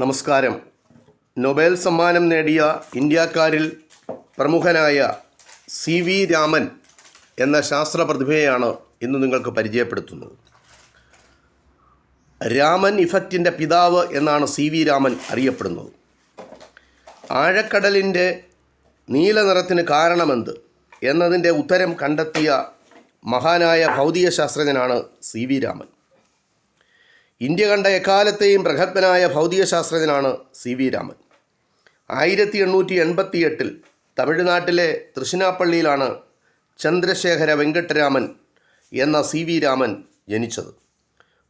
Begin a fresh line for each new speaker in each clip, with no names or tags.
നമസ്കാരം. നൊബേൽ സമ്മാനം നേടിയ ഇന്ത്യക്കാരിൽ പ്രമുഖനായ സി വി രാമൻ എന്ന ശാസ്ത്ര പ്രതിഭയെയാണ് ഇന്ന് നിങ്ങൾക്ക് പരിചയപ്പെടുത്തുന്നത്. രാമൻ ഇഫക്റ്റിന്റെ പിതാവ് എന്നാണ് സി വി രാമൻ അറിയപ്പെടുന്നത്. ആഴക്കടലിന്റെ നീല നിറത്തിന് കാരണമെന്ത് എന്നതിന്റെ ഉത്തരം കണ്ടെത്തിയ മഹാനായ ഭൗതിക ശാസ്ത്രജ്ഞനാണ് സി വി രാമൻ. ഇന്ത്യ കണ്ട എക്കാലത്തെയും പ്രഗത്ഭനായ ഭൗതിക ശാസ്ത്രജ്ഞനാണ് സി വി രാമൻ. ആയിരത്തി എണ്ണൂറ്റി എൺപത്തി എട്ടിൽ തമിഴ്നാട്ടിലെ തൃശ്ശിനാപ്പള്ളിയിലാണ് ചന്ദ്രശേഖര വെങ്കട്ടരാമൻ എന്ന സി വി രാമൻ ജനിച്ചത്.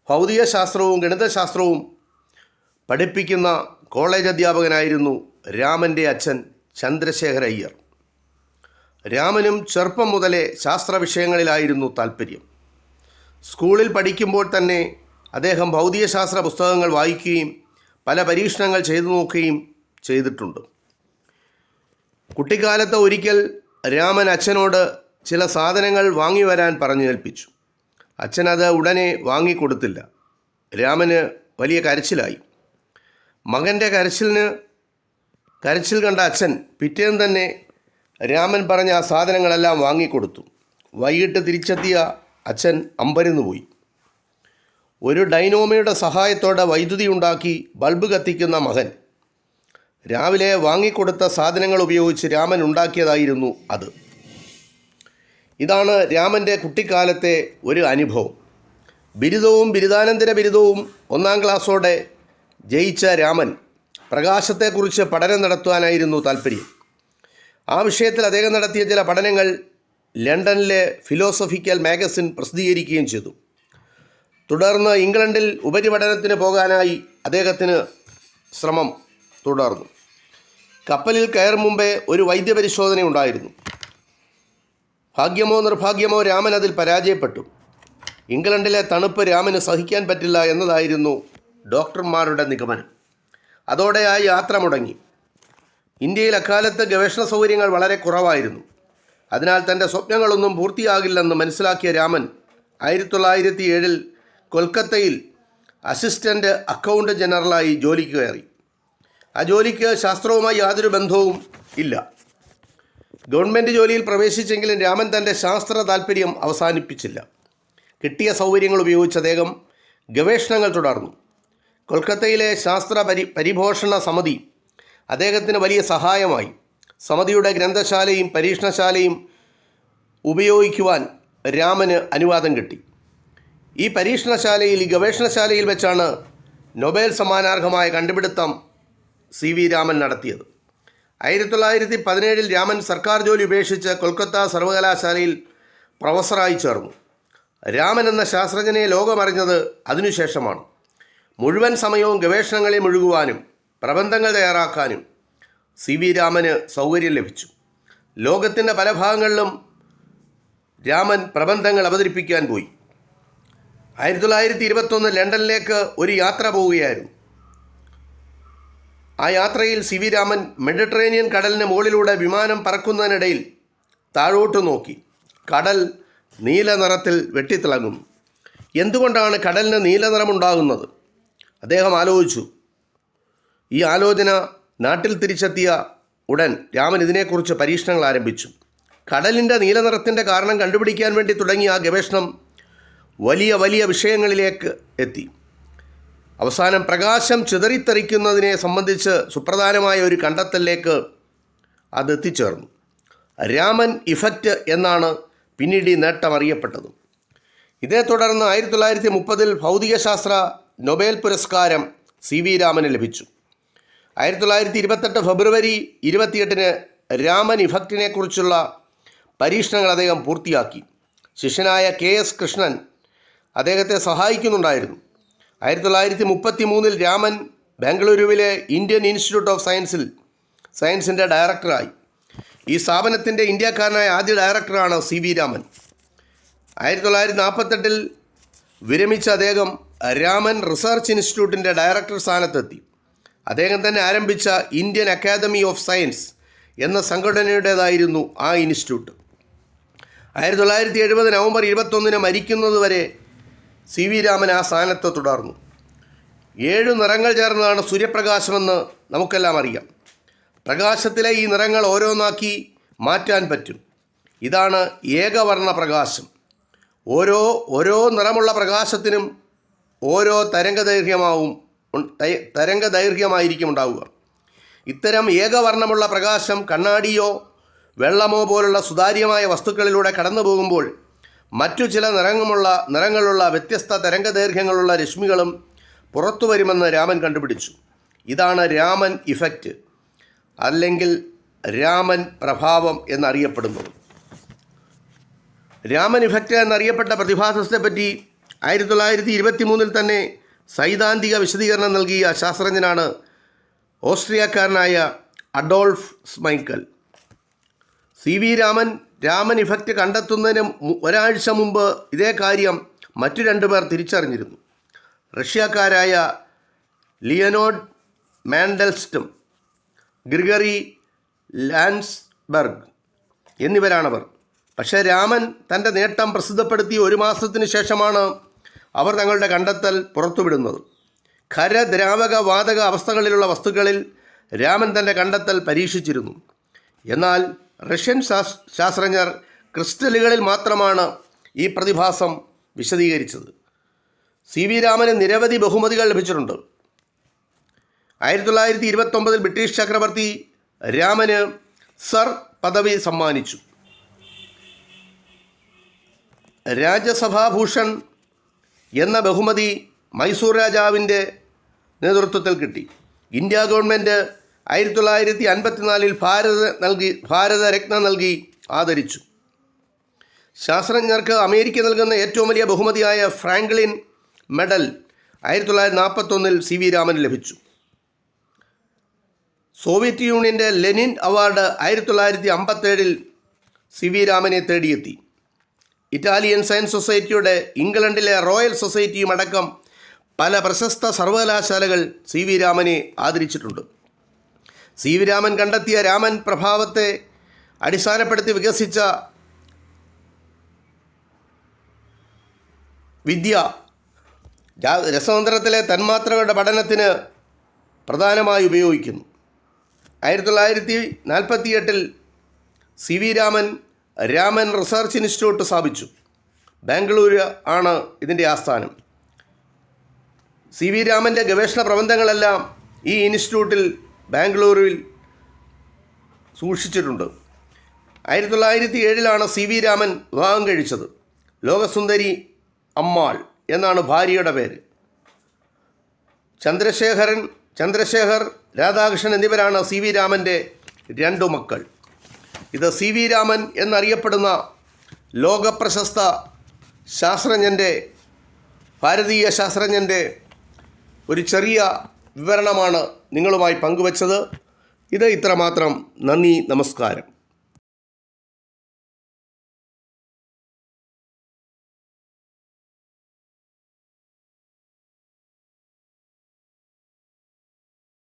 ഭൗതിക ശാസ്ത്രവും ഗണിതശാസ്ത്രവും പഠിപ്പിക്കുന്ന കോളേജ് അധ്യാപകനായിരുന്നു രാമന്റെ അച്ഛൻ ചന്ദ്രശേഖര അയ്യർ. രാമനും ചെറുപ്പം മുതലേ ശാസ്ത്ര വിഷയങ്ങളിലായിരുന്നു താല്പര്യം സ്കൂളിൽ പഠിക്കുമ്പോൾ തന്നെ അദ്ദേഹം ഭൗതികശാസ്ത്ര പുസ്തകങ്ങൾ വായിക്കുകയും പല പരീക്ഷണങ്ങൾ ചെയ്തു നോക്കുകയും ചെയ്തിട്ടുണ്ട്. കുട്ടിക്കാലത്ത് ഒരിക്കൽ രാമൻ അച്ഛനോട് ചില സാധനങ്ങൾ വാങ്ങി വരാൻ പറഞ്ഞു ഏൽപ്പിച്ചു. അച്ഛൻ അത് ഉടനെ വാങ്ങിക്കൊടുത്തില്ല. രാമന് വലിയ കരച്ചിലായി. മകന്റെ കരച്ചിലിന് കരച്ചിൽ കണ്ട അച്ഛൻ പിറ്റേന്ന് തന്നെ രാമൻ പറഞ്ഞ ആ സാധനങ്ങളെല്ലാം വാങ്ങിക്കൊടുത്തു. വൈകിട്ട് തിരിച്ചെത്തിയ അച്ഛൻ അമ്പരന്ന് പോയി ഒരു ഡൈനോമയുടെ സഹായത്തോടെ വൈദ്യുതി ഉണ്ടാക്കി ബൾബ് കത്തിക്കുന്ന മകൻ. രാവിലെ വാങ്ങിക്കൊടുത്ത സാധനങ്ങൾ ഉപയോഗിച്ച് രാമൻ ഉണ്ടാക്കിയതായിരുന്നു അത്. ഇതാണ് രാമന്റെ കുട്ടിക്കാലത്തെ ഒരു അനുഭവം. ബിരുദവും ബിരുദാനന്തര ബിരുദവും ഒന്നാം ക്ലാസ്സോടെ ജയിച്ച രാമൻ പ്രകാശത്തെക്കുറിച്ച് പഠനം നടത്തുവാനായിരുന്നു താല്പര്യം. ആ വിഷയത്തിൽ അദ്ദേഹം നടത്തിയ ചില പഠനങ്ങൾ ലണ്ടനിലെ ഫിലോസഫിക്കൽ മാഗസിൻ പ്രസിദ്ധീകരിക്കുകയും ചെയ്തു. തുടർന്ന് ഇംഗ്ലണ്ടിൽ ഉപരിപഠനത്തിന് പോകാനായി അദ്ദേഹത്തിന് ശ്രമം തുടർന്നു. കപ്പലിൽ കയറും മുമ്പേ ഒരു വൈദ്യപരിശോധന ഉണ്ടായിരുന്നു. ഭാഗ്യമോ നിർഭാഗ്യമോ രാമൻ അതിൽ പരാജയപ്പെട്ടു. ഇംഗ്ലണ്ടിലെ തണുപ്പ് രാമന് സഹിക്കാൻ പറ്റില്ല എന്നതായിരുന്നു ഡോക്ടർമാരുടെ നിഗമനം. അതോടെ ആ യാത്ര മുടങ്ങി. ഇന്ത്യയിൽ അക്കാലത്ത് ഗവേഷണ സൗകര്യങ്ങൾ വളരെ കുറവായിരുന്നു. അതിനാൽ തന്റെ സ്വപ്നങ്ങളൊന്നും പൂർത്തിയാകില്ലെന്ന് മനസ്സിലാക്കിയ രാമൻ ആയിരത്തി തൊള്ളായിരത്തി ഏഴിൽ കൊൽക്കത്തയിൽ അസിസ്റ്റന്റ് അക്കൗണ്ട് ജനറലായി ജോലിക്ക് കയറി. ആ ജോലിക്ക് ശാസ്ത്രവുമായി യാതൊരു ബന്ധവും ഇല്ല. ഗവൺമെന്റ് ജോലിയിൽ പ്രവേശിച്ചെങ്കിലും രാമൻ തന്റെ ശാസ്ത്ര താല്പര്യം അവസാനിപ്പിച്ചില്ല. കിട്ടിയ സൗകര്യങ്ങൾ ഉപയോഗിച്ച് അദ്ദേഹം ഗവേഷണങ്ങൾ തുടർന്നു. കൊൽക്കത്തയിലെ ശാസ്ത്ര പരി പരിപോഷണ സമിതി അദ്ദേഹത്തിന് വലിയ സഹായമായി. സമിതിയുടെ ഗ്രന്ഥശാലയും പരീക്ഷണശാലയും ഉപയോഗിക്കുവാൻ രാമന് അനുവാദം കിട്ടി. ഈ പരീക്ഷണശാലയിൽ ഈ ഗവേഷണശാലയിൽ വെച്ചാണ് നൊബേൽ സമ്മാനാർഹമായ കണ്ടുപിടുത്തം സി വി രാമൻ നടത്തിയത്. ആയിരത്തി തൊള്ളായിരത്തി പതിനേഴിൽ രാമൻ സർക്കാർ ജോലി ഉപേക്ഷിച്ച് കൊൽക്കത്ത സർവകലാശാലയിൽ പ്രൊഫസറായി ചേർന്നു. രാമൻ എന്ന ശാസ്ത്രജ്ഞനെ ലോകമറിഞ്ഞത് അതിനുശേഷമാണ്. മുഴുവൻ സമയവും ഗവേഷണങ്ങളിൽ മുഴുകുവാനും പ്രബന്ധങ്ങൾ തയ്യാറാക്കാനും സി വി രാമന് സൗകര്യം ലഭിച്ചു. ലോകത്തിന്റെ പല ഭാഗങ്ങളിലും രാമൻ പ്രബന്ധങ്ങൾ അവതരിപ്പിക്കാൻ പോയി. ആയിരത്തി തൊള്ളായിരത്തി ഇരുപത്തൊന്ന് ലണ്ടനിലേക്ക് ഒരു യാത്ര പോവുകയായിരുന്നു. ആ യാത്രയിൽ സി വി രാമൻ മെഡിറ്ററേനിയൻ കടലിന് മുകളിലൂടെ വിമാനം പറക്കുന്നതിനിടയിൽ താഴോട്ട് നോക്കി. കടൽ നീല നിറത്തിൽ വെട്ടിത്തിളങ്ങുന്നു. എന്തുകൊണ്ടാണ് കടലിന് നീല നിറമുണ്ടാകുന്നത്? അദ്ദേഹം ആലോചിച്ചു. ഈ ആലോചന നാട്ടിൽ തിരിച്ചെത്തിയ ഉടൻ രാമൻ ഇതിനെക്കുറിച്ച് പരീക്ഷണങ്ങൾ ആരംഭിച്ചു. കടലിന്റെ നീലനിറത്തിന്റെ കാരണം കണ്ടുപിടിക്കാൻ വേണ്ടി തുടങ്ങിയ ആ ഗവേഷണം വലിയ വലിയ വിഷയങ്ങളിലേക്ക് എത്തി. അവസാനം പ്രകാശം ചിതറിത്തെറിക്കുന്നതിനെ സംബന്ധിച്ച് സുപ്രധാനമായ ഒരു കണ്ടെത്തലിലേക്ക് അത് എത്തിച്ചേർന്നു. രാമൻ ഇഫക്റ്റ് എന്നാണ് പിന്നീട് ഈ നേട്ടം അറിയപ്പെട്ടത്. ഇതേ തുടർന്ന് ആയിരത്തി തൊള്ളായിരത്തി മുപ്പതിൽ ഭൗതികശാസ്ത്ര നൊബേൽ പുരസ്കാരം സി വി രാമന് ലഭിച്ചു. ആയിരത്തി തൊള്ളായിരത്തി ഇരുപത്തെട്ട് ഫെബ്രുവരി ഇരുപത്തിയെട്ടിന് രാമൻ ഇഫക്റ്റിനെക്കുറിച്ചുള്ള പരീക്ഷണങ്ങൾ അദ്ദേഹം പൂർത്തിയാക്കി. ശിഷ്യനായ കെ എസ് കൃഷ്ണൻ അദ്ദേഹത്തെ സഹായിക്കുന്നുണ്ടായിരുന്നു. ആയിരത്തി തൊള്ളായിരത്തി മുപ്പത്തി മൂന്നിൽ രാമൻ ബാംഗ്ലൂരുവിലെ ഇന്ത്യൻ ഇൻസ്റ്റിറ്റ്യൂട്ട് ഓഫ് സയൻസിൽ സയൻസിന്റെ ഡയറക്ടറായി. ഈ സ്ഥാപനത്തിന്റെ ഇന്ത്യക്കാരനായ ആദ്യ ഡയറക്ടറാണ് സി വി രാമൻ. ആയിരത്തി തൊള്ളായിരത്തി നാൽപ്പത്തെട്ടിൽ വിരമിച്ച അദ്ദേഹം രാമൻ റിസർച്ച് ഇൻസ്റ്റിറ്റ്യൂട്ടിന്റെ ഡയറക്ടർ സ്ഥാനത്തെത്തി. അദ്ദേഹം തന്നെ ആരംഭിച്ച ഇന്ത്യൻ അക്കാദമി ഓഫ് സയൻസ് എന്ന സംഘടനയുടേതായിരുന്നു ആ ഇൻസ്റ്റിറ്റ്യൂട്ട്. ആയിരത്തി തൊള്ളായിരത്തി എഴുപത് നവംബർ ഇരുപത്തൊന്നിന് മരിക്കുന്നതുവരെ സി വി രാമൻ ആ സ്ഥാനത്ത് തുടർന്നു. ഏഴു നിറങ്ങൾ ചേർന്നതാണ് സൂര്യപ്രകാശമെന്ന് നമുക്കെല്ലാം അറിയാം. പ്രകാശത്തിലെ ഈ നിറങ്ങൾ ഓരോന്നാക്കി മാറ്റാൻ പറ്റും. ഇതാണ് ഏകവർണ പ്രകാശം. ഓരോ ഓരോ നിറമുള്ള പ്രകാശത്തിനും ഓരോ തരംഗ ദൈർഘ്യമാവും തരംഗ ദൈർഘ്യമായിരിക്കും ഉണ്ടാവുക. ഇത്തരം ഏകവർണമുള്ള പ്രകാശം കണ്ണാടിയോ വെള്ളമോ പോലുള്ള സുതാര്യമായ വസ്തുക്കളിലൂടെ കടന്നു പോകുമ്പോൾ മറ്റു ചില നിറങ്ങളുള്ള നിറങ്ങളുള്ള വ്യത്യസ്ത തരംഗദൈർഘ്യങ്ങളുള്ള രശ്മികളും പുറത്തു വരുമെന്ന് രാമൻ കണ്ടുപിടിച്ചു. ഇതാണ് രാമൻ ഇഫക്റ്റ് അല്ലെങ്കിൽ രാമൻ പ്രഭാവം എന്നറിയപ്പെടുന്നത് രാമൻ ഇഫക്റ്റ് എന്നറിയപ്പെട്ട പ്രതിഭാസത്തെപ്പറ്റി ആയിരത്തി തൊള്ളായിരത്തി ഇരുപത്തി മൂന്നിൽ തന്നെ സൈദ്ധാന്തിക വിശദീകരണം നൽകിയ ശാസ്ത്രജ്ഞനാണ് ഓസ്ട്രിയക്കാരനായ Adolf Smekal. C V Raman Raman effect കണ്ടെത്തുന്നതിന് ഒരാഴ്ച മുമ്പ് ഇതേ കാര്യം മറ്റു രണ്ടുപേർ തിരിച്ചറിഞ്ഞിരുന്നു. റഷ്യക്കാരായ ലിയനോഡ് മാൻഡൽസ്റ്റും ഗ്രിഗറി ലാൻസ്ബർഗ് എന്നിവരാണവർ. പക്ഷേ രാമൻ തന്റെ നേട്ടം പ്രസിദ്ധപ്പെടുത്തി ഒരു മാസത്തിന് ശേഷമാണ് അവർ തങ്ങളുടെ കണ്ടെത്തൽ പുറത്തുവിടുന്നത്. ഖരദ്രാവക വാതക അവസ്ഥകളിലുള്ള വസ്തുക്കളിൽ രാമൻ തന്റെ കണ്ടെത്തൽ പരീക്ഷിച്ചിരുന്നു. എന്നാൽ റഷ്യൻ ശാസ്ത്രജ്ഞർ ക്രിസ്റ്റലുകളിൽ മാത്രമാണ് ഈ പ്രതിഭാസം വിശദീകരിച്ചത്. സി വി രാമന് നിരവധി ബഹുമതികൾ ലഭിച്ചിട്ടുണ്ട്. ആയിരത്തി തൊള്ളായിരത്തി ഇരുപത്തൊമ്പതിൽ ബ്രിട്ടീഷ് ചക്രവർത്തി രാമന് സർ പദവി സമ്മാനിച്ചു. രാജ്യസഭാഭൂഷൺ എന്ന ബഹുമതി മൈസൂർ രാജാവിന്റെ നേതൃത്വത്തിൽ കിട്ടി. ഇന്ത്യ ഗവൺമെന്റ് ആയിരത്തി തൊള്ളായിരത്തി അൻപത്തിനാലിൽ ഭാരത നൽകി ഭാരതരത്ന നൽകി ആദരിച്ചു. ശാസ്ത്രജ്ഞർക്ക് അമേരിക്ക നൽകുന്ന ഏറ്റവും വലിയ ബഹുമതിയായ ഫ്രാങ്ക്ലിൻ മെഡൽ ആയിരത്തി തൊള്ളായിരത്തി നാൽപ്പത്തൊന്നിൽ സി വി രാമന് ലഭിച്ചു. സോവിയറ്റ് യൂണിയന്റെ ലെനിൻ അവാർഡ് ആയിരത്തി തൊള്ളായിരത്തി അമ്പത്തേഴിൽ സി വി രാമനെ തേടിയെത്തി. ഇറ്റാലിയൻ സയൻസ് സൊസൈറ്റിയുടെ ഇംഗ്ലണ്ടിലെ റോയൽ സൊസൈറ്റിയും അടക്കം പല പ്രശസ്ത സർവകലാശാലകൾ സി വി രാമനെ ആദരിച്ചിട്ടുണ്ട്. സി വി രാമൻ കണ്ടെത്തിയ രാമൻ പ്രഭാവത്തെ അടിസ്ഥാനപ്പെടുത്തി വികസിച്ച വിദ്യ. രസതന്ത്രത്തിലെ തന്മാത്രകളുടെ പഠനത്തിന് പ്രധാനമായി ഉപയോഗിക്കുന്നു. ആയിരത്തി തൊള്ളായിരത്തി നാൽപ്പത്തി എട്ടിൽ C V Raman Raman research institute സ്ഥാപിച്ചു. ബാംഗ്ലൂര് ആണ് ഇതിന്റെ ആസ്ഥാനം. സി വി രാമന്റെ ഗവേഷണ പ്രബന്ധങ്ങളെല്ലാം ഈ ഇൻസ്റ്റിറ്റ്യൂട്ടിൽ ബാംഗ്ലൂരിൽ സൂക്ഷിച്ചിട്ടുണ്ട്. ആയിരത്തി തൊള്ളായിരത്തി ഏഴിലാണ് സി വി രാമൻ വിവാഹം കഴിച്ചത്. ലോകസുന്ദരി അമ്മാൾ എന്നാണ് ഭാര്യയുടെ പേര്. ചന്ദ്രശേഖരൻ ചന്ദ്രശേഖർ രാധാകൃഷ്ണൻ എന്നിവരാണ് സി വി രാമന്റെ രണ്ടു മക്കൾ. ഇത് സി വി രാമൻ എന്നറിയപ്പെടുന്ന ലോകപ്രശസ്ത ശാസ്ത്രജ്ഞന്റെ ഭാരതീയ ശാസ്ത്രജ്ഞന്റെ ഒരു ചെറിയ വിവരണമാണ് നിങ്ങളുമായി പങ്കുവച്ചത്. ഇത് ഇത്രമാത്രം. നന്ദി നമസ്കാരം.